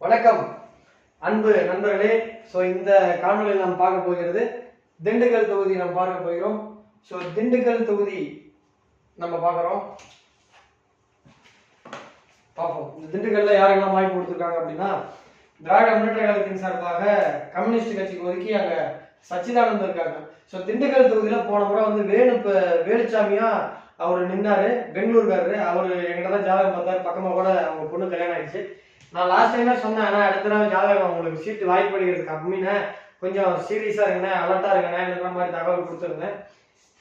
வணக்கம். அன்பு நண்பர்களே ஸோ இந்த காணொலியில் நாம் பார்க்க போகிறது திண்டுக்கல் தொகுதி நாம் பார்க்க போகிறோம். ஸோ திண்டுக்கல் தொகுதி நம்ம பார்க்குறோம். பார்ப்போம். இந்த திண்டுக்கல்ல யாரெல்லாம் வாய்ப்பு கொடுத்துருக்காங்க அப்படின்னா திராவிட முன்னேற்ற கழகத்தின் சார்பாக கம்யூனிஸ்ட் கட்சிக்கு ஒதுக்கி அங்கே சச்சிதானந்தம் இருக்காங்க. ஸோ திண்டுக்கல் தொகுதியில் போன முறை வந்து வேணு ப- வேலுச்சாமியா அவர் நின்னாரு. பெங்களூர்காரரு. அவர் எங்கிட்ட தான் ஜாதகம் பார்த்தாரு. பக்கமாக கூட அவங்க பொண்ணு கல்யாணம் ஆயிடுச்சு. நான் லாஸ்ட் டைமே சொன்னேன் ஆனால் அடுத்த நாள் ஜாதகம் உங்களுக்கு சீட்டு வாய்ப்பு அடிக்கிறதுக்கு கம்மின்னு கொஞ்சம் சீரியஸாக இருங்கண்ணே அலர்ட்டாக இருங்கண்ணேன்ற மாதிரி தகவல் கொடுத்துருந்தேன்.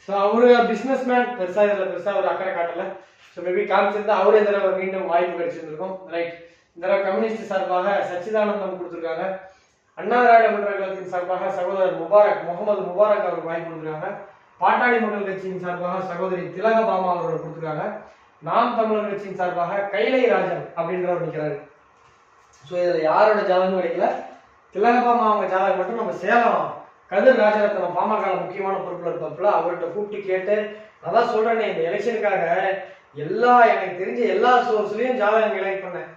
ஸோ அவரு பிஸ்னஸ் மேன் பெருசாக இதில் பெருசாக ஒரு அக்கறை காட்டல. ஸோ மேபி காமிச்சிருந்தா அவரே தடவை மீண்டும் வாய்ப்பு கிடைச்சிருந்திருக்கும். ரைட் இந்த தடவை கம்யூனிஸ்ட் சார்பாக சச்சிதானந்தம் கொடுத்துருக்காங்க. அண்ணா திராவிட முன்னேற்ற கழகத்தின் சார்பாக சகோதரர் முபாரக் முகமது முபாரக் அவருக்கு வாய்ப்பு கொடுத்துருக்காங்க. பாட்டாளி மக்கள் கட்சியின் சார்பாக சகோதரி திலகபாமா அவர்கள் கொடுத்துருக்காங்க. நாம் தமிழர் கட்சியின் சார்பாக கைலை ராஜன் அப்படின்றவர் நிற்கிறாரு ஸோ இதில் யாரோட ஜாதகம் கிடைக்கல? திலகபாமா அவங்க ஜாதகம் மட்டும் நம்ம சேலம் கதிர் ராஜரத்னம் பாமக முக்கியமான பொறுப்பில் இருப்பாப்புல அவர்கிட்ட கூப்பிட்டு கேட்டு நான் தான் சொல்றேனே இந்த எலெக்ஷனுக்காக எல்லா எனக்கு தெரிஞ்ச எல்லா சோர்ஸ்லையும் ஜாதகம் கலெக்ட் பண்ணேன்.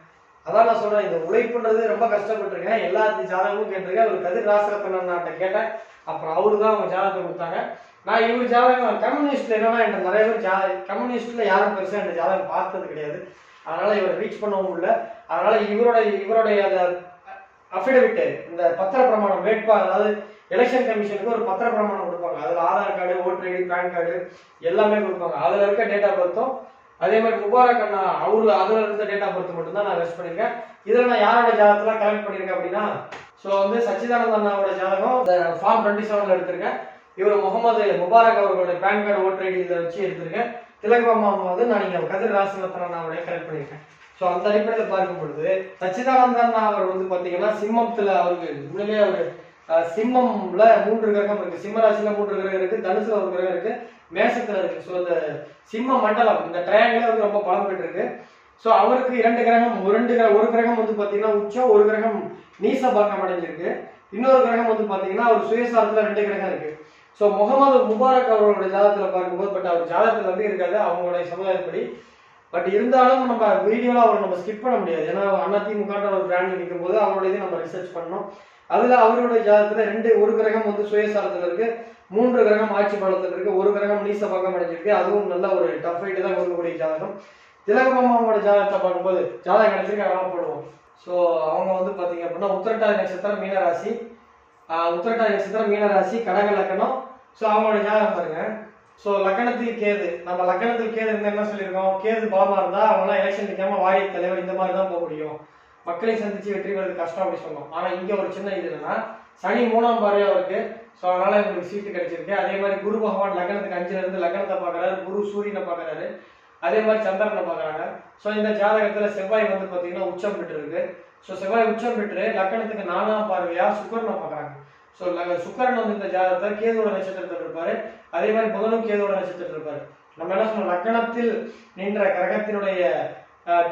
அதான் நான் சொல்கிறேன் இந்த உழைப்புன்றது ரொம்ப கஷ்டப்பட்டிருக்கேன். எல்லா ஜாதகமும் கேட்டிருக்கேன். அவர் கதிர் ராசரத்னம் கேட்டேன். அப்புறம் அவரு தான் அவங்க ஜாதகத்தை கொடுத்தாங்க. நான் இவர் ஜாதகம் கம்யூனிஸ்ட்டில் என்னன்னா என்ன நிறைய பேர் ஜா கம்யூனிஸ்ட்டில் யாரும் பெருசாக என் ஜாதகம் பார்த்தது கிடையாது. அதனால் இவரை ரீச் பண்ணவும் இல்லை அதனால் இவருடைய இவருடைய அந்த அஃபிடவிட்டு இந்த பத்திர பிரமாணம் வேட்பா அதாவது எலெக்ஷன் கமிஷனுக்கு ஒரு பத்திர பிரமாணம் கொடுப்பாங்க. அதில் Aadhaar card voter ID PAN card எல்லாமே கொடுப்பாங்க. அதில் இருக்க டேட்டா பர்த்தும் அதே மாதிரி முபாரக் அண்ணா அவரு அதில் இருந்த டேட்டா பர்த் மட்டும் தான் நான் ரெஸ்ட் பண்ணிருக்கேன். இதில் நான் யாரோட ஜாதகத்துல கலெக்ட் பண்ணியிருக்கேன் அப்படின்னா ஸோ வந்து சச்சிதானந்த அண்ணாவோட ஜாதகம் ஃபார்ம் டுவெண்ட்டி செவனில் எடுத்திருக்கேன். இவர் முகமது முபாரக் அவர்களுடைய பேன் கார்டு ஓட்டர் ஐடி இதில் வச்சு எடுத்திருக்கேன். திலகமாமா வந்து நான் இங்கே கதிர் ராசரத்ன அண்ணாவுடைய கலெக்ட் பண்ணியிருக்கேன். ஸோ அந்த அடிப்படையில் பார்க்கும் பொழுது சச்சிதானந்தன் அவர் வந்து பார்த்தீங்கன்னா சிம்மத்தில் அவருக்கு உண்மையிலேயே அவர் சிம்மம்ல மூன்று கிரகம் இருக்கு. சிம்மராசியில மூன்று கிரகம் இருக்கு தனுசுல ஒரு கிரகம் இருக்கு மேசத்துல இருக்கு. ஸோ இந்த சிம்ம மண்டலம் இந்த ட்ரையாங்கிளே வந்து ரொம்ப பலம் பெற்றிருக்கு. ஸோ அவருக்கு இரண்டு கிரகம் ரெண்டு கிரகம் ஒரு கிரகம் வந்து பார்த்தீங்கன்னா உச்சம் ஒரு கிரகம் நீச பாக்கம் அடைஞ்சிருக்கு. இன்னொரு கிரகம் வந்து பார்த்தீங்கன்னா அவர் சுயசாரத்துல ரெண்டு கிரகம் இருக்கு. ஸோ முகமது முபாரக் அவர்களுடைய ஜாதகத்தில் பார்க்கும்போது பட் அவர் ஜாதகத்தில் வந்து இருக்காது அவங்களுடைய சமுதாயப்படி. பட் இருந்தாலும் நம்ம வீடியோவில் அவர் நம்ம ஸ்கிப் பண்ண முடியாது. ஏன்னா அதிமுகன்ற ஒரு பிராண்ட் நிற்கும் போது அவருடைய நம்ம ரிசர்ச் பண்ணோம் அதில் அவருடைய ஜாதகத்தில் ரெண்டு ஒரு கிரகம் வந்து சுயசாரத்தில் இருக்கு மூன்று கிரகம் ஆட்சி பாலத்தில் இருக்கு ஒரு கிரகம் நீச பக்கம் அடைஞ்சிருக்கு. அதுவும் நல்ல ஒரு டஃப் ஃபைட்டு தான் கொடுக்கக்கூடிய ஜாதகம். திலகமாமாவோட ஜாதகத்தை பார்க்கும்போது ஜாதகம் கிடைச்சிருக்கு அதெல்லாம் போடுவோம். ஸோ அவங்க வந்து பார்த்தீங்க அப்படின்னா உத்திரட்டாதி நட்சத்திரம் மீனராசி. உத்திரட்டாதி நட்சத்திரம் மீனராசி கடக லக்கணம். ஸோ அவங்களோட ஜாதகம் பாருங்க. ஸோ லக்கணத்துக்கு கேது. நம்ம லக்கணத்துக்கு கேது இருந்தால் என்ன சொல்லியிருக்கோம்? கேது பலமா இருந்தா அவங்களாம் எலெக்ஷன் நிற்காம வாரிய தலைவர் இந்த மாதிரி தான் போக முடியும். மக்களை சந்திச்சு வெற்றி பெறது கஷ்டம் அப்படி சொன்னோம் ஆனா இங்க ஒரு சின்ன இது என்னன்னா சனி மூணாம் பார்வையா இருக்கு. ஸோ அதனால உங்களுக்கு சீட்டு கிடைச்சிருக்கு. அதே மாதிரி குரு பகவான் லக்னத்துக்கு அஞ்சுல இருந்து லக்னத்தை பார்க்கறாரு. குரு சூரியனை பார்க்கறாரு. அதே மாதிரி சந்திரனை பார்க்கறாங்க. ஸோ இந்த ஜாதகத்துல செவ்வாய் வந்து பாத்தீங்கன்னா உச்சம் பெற்று இருக்கு ஸோ செவ்வாய் உச்சம் பெற்று லக்கணத்துக்கு நாலாம் பார்வையா சுக்கரனை பார்க்குறாங்க. ஸோ சுக்கரன் வந்து இந்த ஜாதகத்தை கேதுவோட நட்சத்திரத்தில் இருப்பாரு. அதே மாதிரி புதனும் கேதுவோட நட்சத்திரத்தில் இருப்பாரு. நம்ம என்ன சொன்னோம்? லக்கணத்தில் நின்ற கிரகத்தினுடைய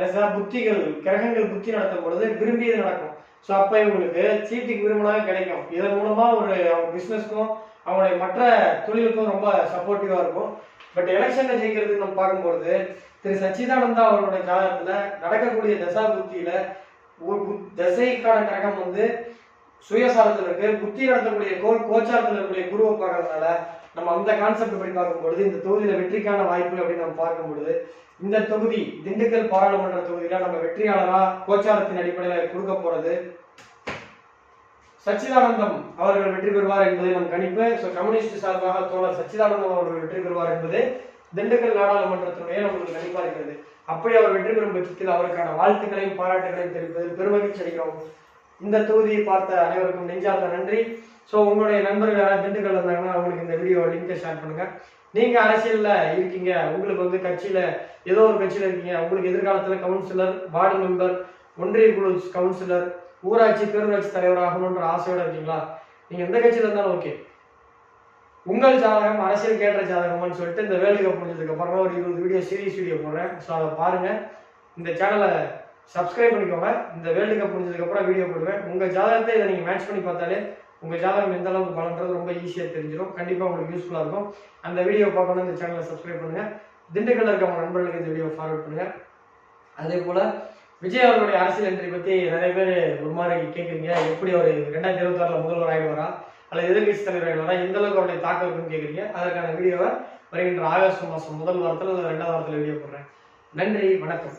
தசா புத்திகள் கிரகங்கள் புத்தி நடத்தும் பொழுது விரும்பியது நடக்கும். ஸோ அப்போ இவங்களுக்கு சீட்டுக்கு விரும்பினாலும் கிடைக்கும். இதன் மூலமாக ஒரு அவங்க பிஸ்னஸ்க்கும் அவங்களுடைய மற்ற தொழிலுக்கும் ரொம்ப சப்போர்ட்டிவாக இருக்கும். பட் எலெக்ஷனில் ஜெயிக்கிறதுக்கு நம்ம பார்க்கும்பொழுது திரு சச்சிதானந்தா அவர்களுடைய ஜாதகத்தில் நடக்கக்கூடிய தசா புத்தியில தசைக்கான கிரகம் வந்து சுயசாரத்தில் இருக்கு. புத்தி நடத்தக்கூடிய கோல் கோச்சாரத்தில் இருக்கக்கூடிய குருவை பார்க்கறதுனால நம்ம அந்த கான்செப்ட் படி பார்க்கும்பொழுது இந்த தொகுதியில வெற்றிக்கான வாய்ப்பு அப்படின்னு நம்ம பார்க்கும்பொழுது இந்த தொகுதி திண்டுக்கல் பாராளுமன்ற தொகுதியில நம்ம வெற்றியாளரா கோச்சாரத்தின் அடிப்படையில் கொடுக்க போறது சச்சிதானந்தம் அவர்கள் வெற்றி பெறுவார் என்பதை நம் கணிப்பு. ஸோ கம்யூனிஸ்ட் சார்பாக தோழர் சச்சிதானந்தம் அவர்கள் வெற்றி பெறுவார் என்பது திண்டுக்கல் நாடாளுமன்றத்தினுடைய நம்மளுக்கு கணிப்பா இருக்கிறது. அப்படி அவர் வெற்றி பெறும் பட்சத்தில் அவருக்கான வாழ்த்துக்களையும் பாராட்டுகளையும் தெரிவிப்பதில் பெருமகிழ்ச்சி அடைகிறோம். இந்த தொகுதியை பார்த்த அனைவருக்கும் நெஞ்சார்ந்த நன்றி. ஸோ உங்களுடைய நண்பர்கள் யாராவது திண்டுக்கல் இருந்தாங்கன்னா அவங்களுக்கு இந்த வீடியோ லிங்கை ஷேர் பண்ணுங்க. நீங்க அரசியல்ல இருக்கீங்க உங்களுக்கு வந்து கட்சியில ஏதோ ஒரு கட்சியில இருக்கீங்க உங்களுக்கு எதிர்காலத்துல கவுன்சிலர் வார்டு மெம்பர் ஒன்றிய குழு கவுன்சிலர் ஊராட்சி பேரூராட்சி தலைவர் ஆகணுன்ற ஆசையோட இருக்கீங்களா? நீங்க எந்த கட்சியில இருந்தாலும் ஓகே உங்கள் ஜாதகம் அரசியல் கேட்ட ஜாதகம்னு சொல்லிட்டு இந்த வேர்ல்டு கப் முடிஞ்சதுக்கு அப்புறமா ஒரு இருபது வீடியோ சீரிஸ் வீடியோ போடுறேன். ஸோ அதை பாருங்க. இந்த சேனலை சப்ஸ்கிரைப் பண்ணிக்கோங்க. இந்த வேர்ல்டு கப் முடிஞ்சதுக்கு அப்புறம் வீடியோ போடுவேன். உங்க ஜாதகத்தை இதை நீங்க மேட்ச் பண்ணி பார்த்தாலே உங்க ஜாதகம் எந்த அளவுக்கு பலன்றது ரொம்ப ஈஸியாக தெரிஞ்சிடும் கண்டிப்பா உங்களுக்கு யூஸ்ஃபுல்லா இருக்கும். அந்த வீடியோ பார்க்கணும் இந்த சேனலை சப்ஸ்கிரைப் பண்ணுங்க. திண்டுக்கல்ல இருக்க உங்க நண்பர்களுக்கு இந்த வீடியோ ஃபார்வர்ட் பண்ணுங்க. அதே போல விஜய் அவர்களுடைய அரசியல் என்ட்ரி பத்தி நிறைய பேர் ஒரு மாதிரி கேட்குறீங்க எப்படி அவர் ரெண்டாயிரத்தி இருபத்தி ஆறுல முதல்வர் ஆயிடுவாரா? அல்லது எதிர்கட்சி தலைவர்கள் தான் எந்த அளவுக்கு அவருடைய தாக்கம் இருக்குன்னு கேட்குறீங்க. அதற்கான வீடியோவை வருகின்ற ஆகஸ்ட் மாதம் முதல் வாரத்தில் அல்லது ரெண்டாவது வாரத்தில் வீடியோ போடுறேன். நன்றி வணக்கம்.